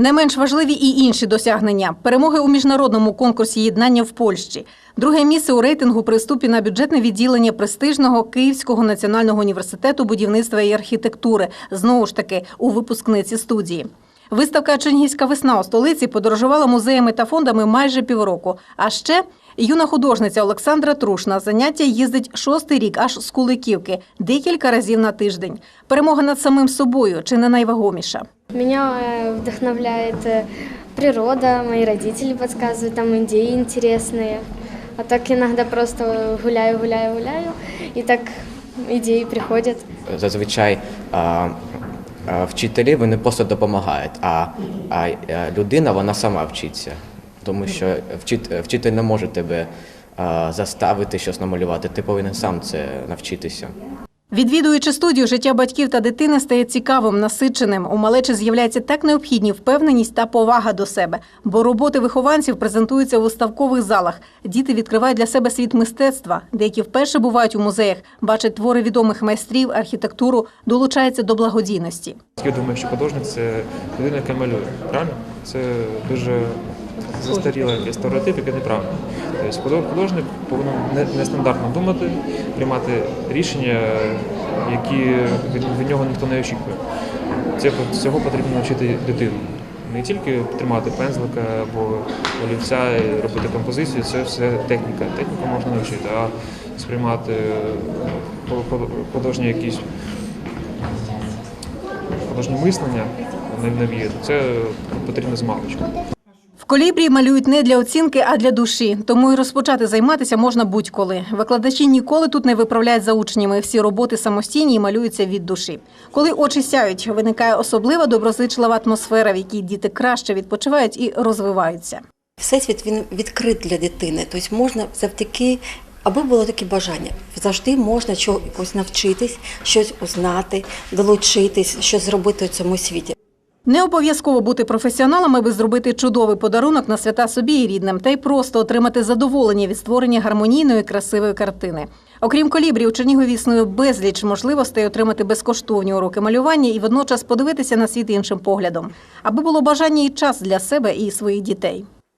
Не менш важливі і інші досягнення: перемоги у міжнародному конкурсі єднання в Польщі, друге місце у рейтингу при вступі на бюджетне відділення престижного Київського національного університету будівництва і архітектури. Знову ж таки у випускниці студії. Виставка Чернігівська весна у столиці подорожувала музеями та фондами майже півроку. А ще юна художниця Олександра Труш на заняття їздить шостий рік аж з Куликівки, декілька разів на тиждень. Перемога над самим собою чи не найвагоміша. Меня э, вдохновляет э, природа, мои родители подсказывают, там идеи интересные. А так иногда просто гуляю, гуляю, гуляю, и так идеи приходят. зазвичай а, а, вчителі вони просто допомагають, а, а людина вона сама вчиться. Тому що вчитель не може тебе заставити щось намалювати, ти повинен сам це навчитися. Відвідуючи студію, життя батьків та дитини стає цікавим, насиченим. У малечі з'являється так необхідні впевненість та повага до себе, бо роботи вихованців презентуються у виставкових залах. Діти відкривають для себе світ мистецтва. Деякі вперше бувають у музеях, бачать твори відомих майстрів, архітектуру, долучаються до благодійності. Я думаю, що художник це людина, яка малює. Правильно? Це дуже застарілий якийсь стереотип, який неправильно. Тобто художник повинен не- нестандартно думати, приймати рішення, які від, від нього ніхто не очікує. Це, цього потрібно навчити дитину. Не тільки тримати пензлика або олівця і робити композицію, це все техніка. Техніку можна навчити, а сприймати е, ху- ху- художні якісь художнє мислення навіяти, це потрібно з маличку. Колібрі малюють не для оцінки, а для душі. Тому і розпочати займатися можна будь-коли. Викладачі ніколи тут не виправляють за учнями. Всі роботи самостійні і малюються від душі. Коли очі сяють, виникає особлива доброзичлива атмосфера, в якій діти краще відпочивають і розвиваються. Всесвіт він відкрит для дитини, тобто можна завдяки, аби було таке бажання. Завжди можна чогось навчитись, щось узнати, долучитись, щось зробити у цьому світі. Не обов'язково бути професіоналом, аби зробити чудовий подарунок на свята собі і рідним, та й просто отримати задоволення від створення гармонійної красивої картини. Окрім колібрів, у Чернігові існує безліч можливостей отримати безкоштовні уроки малювання і водночас подивитися на світ іншим поглядом, аби було бажання і час для себе і своїх дітей.